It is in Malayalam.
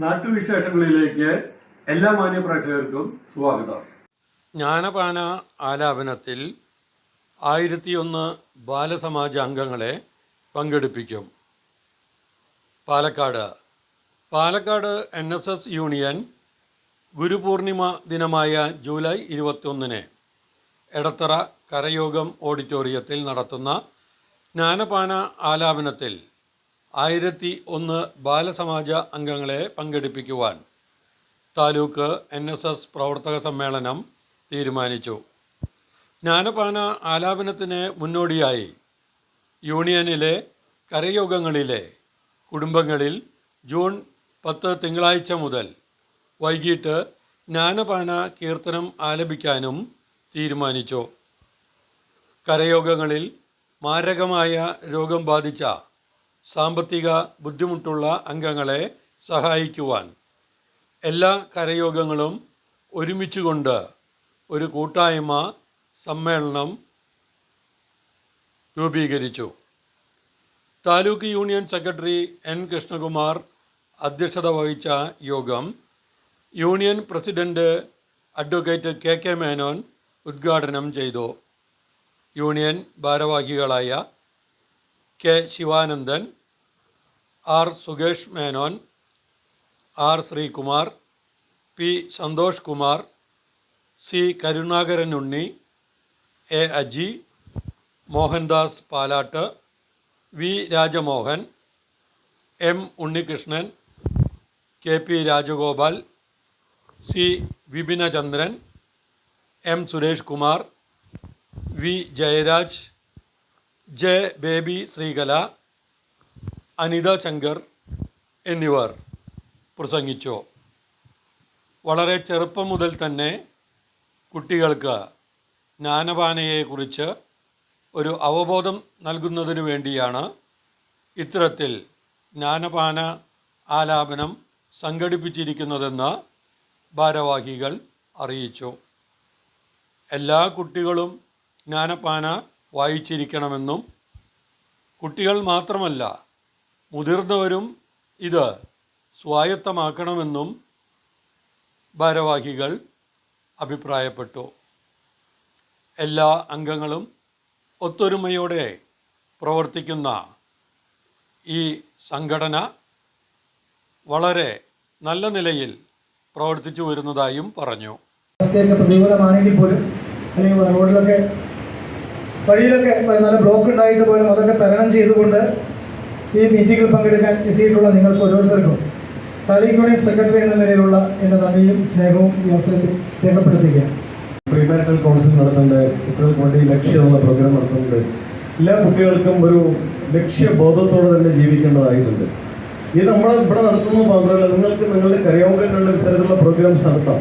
നാട്ടുവിശേഷങ്ങളിലേക്ക് എല്ലാ മാന്യ പ്രേക്ഷകർക്കും സ്വാഗതം. ജ്ഞാനപാന ആലാപനത്തിൽ ആയിരത്തിയൊന്ന് ബാലസമാജ അംഗങ്ങളെ പങ്കെടുപ്പിക്കും. Palakkad. Palakkad N S S union Gurupurnima ദിനമായ ജൂലൈ ഇരുപത്തിയൊന്നിന് എടത്തറ കരയോഗം ഓഡിറ്റോറിയത്തിൽ നടത്തുന്ന ജ്ഞാനപാന ആലാപനത്തിൽ ആയിരത്തി ഒന്ന് ബാലസമാജ അംഗങ്ങളെ പങ്കെടുപ്പിക്കുവാൻ താലൂക്ക് എൻ എസ് എസ് പ്രവർത്തക സമ്മേളനം തീരുമാനിച്ചു. ജ്ഞാനപാന ആലാപനത്തിന് മുന്നോടിയായി യൂണിയനിലെ കരയോഗങ്ങളിലെ കുടുംബങ്ങളിൽ ജൂൺ പത്ത് തിങ്കളാഴ്ച മുതൽ വൈകിട്ട് ജ്ഞാനപാന കീർത്തനം ആലപിക്കാനും തീരുമാനിച്ചു. കരയോഗങ്ങളിൽ മാരകമായ രോഗം ബാധിച്ച സാമ്പത്തിക ബുദ്ധിമുട്ടുള്ള അംഗങ്ങളെ സഹായിക്കുവാൻ എല്ലാ കരയോഗങ്ങളും ഒരുമിച്ചുകൊണ്ട് ഒരു കൂട്ടായ്മ സമ്മേളനം രൂപീകരിച്ചു. Taluk union secretary N. Krishnakumar അധ്യക്ഷത വഹിച്ച യോഗം union president advocate K. K. Menon ഉദ്ഘാടനം ചെയ്തു. യൂണിയൻ ഭാരവാഹികളായ K. Sivanandan R Sukesh Menon R Sreekumar P Santhosh Kumar C Karunakaran Unni A Aji Mohandas Palatt V Rajamohan M Unnikrishnan K P Rajagopal C Vipinachandran M Suresh Kumar V Jayaraj J Baby Sreekala Anitha Shankar എന്നിവർ പ്രസംഗിച്ചു. വളരെ ചെറുപ്പം മുതൽ തന്നെ കുട്ടികൾക്ക് ജ്ഞാനപാനയെക്കുറിച്ച് ഒരു അവബോധം നൽകുന്നതിനു വേണ്ടിയാണ് ഇത്തരത്തിൽ ജ്ഞാനപാന ആലാപനം സംഘടിപ്പിച്ചിരിക്കുന്നതെന്ന് ഭാരവാഹികൾ അറിയിച്ചു. എല്ലാ കുട്ടികളും ജ്ഞാനപാന വായിച്ചിരിക്കണമെന്നും കുട്ടികൾ മാത്രമല്ല മുതിർന്നവരും ഇത് സ്വായത്തമാക്കണമെന്നും ഭാരവാഹികൾ അഭിപ്രായപ്പെട്ടു. എല്ലാ അംഗങ്ങളും ഒത്തൊരുമയോടെ പ്രവർത്തിക്കുന്ന ഈ സംഘടന വളരെ നല്ല നിലയിൽ പ്രവർത്തിച്ചു വരുന്നതായും പറഞ്ഞു. പ്രതികൂലമാണെങ്കിൽ പോലും അല്ലെങ്കിൽ റോഡിലൊക്കെ വഴിയിലൊക്കെ നല്ല ബ്ലോക്ക് ഉണ്ടായിട്ട് പോലും അതൊക്കെ തരണം ചെയ്തുകൊണ്ട് ഈ മീറ്റിംഗിൽ പങ്കെടുക്കാൻ എത്തിയിട്ടുള്ള നിങ്ങൾക്ക് ഓരോരുത്തർക്കും താലൂക്ക് യൂണിയൻ സെക്രട്ടറി എന്ന നിലയിലുള്ള എന്റെ നന്ദിയും സ്നേഹവും ഈ അവസരത്തിൽ രേഖപ്പെടുത്തുകയാണ്. പ്രീമാരിറ്റൽ കൗൺസിൽ നടത്തുന്നുണ്ട്. കുട്ടികൾക്ക് വേണ്ടി ലക്ഷ്യമുള്ള പ്രോഗ്രാം നടത്തുന്നുണ്ട്. എല്ലാ കുട്ടികൾക്കും ഒരു ലക്ഷ്യബോധത്തോടെ തന്നെ ജീവിക്കേണ്ടതായിട്ടുണ്ട്. ഇത് നമ്മൾ ഇവിടെ നടത്തുന്നത് മാത്രമല്ല നിങ്ങൾക്ക് നിങ്ങളുടെ കരയോഗങ്ങളിലും ഇത്തരത്തിലുള്ള പ്രോഗ്രാംസ് നടത്താം.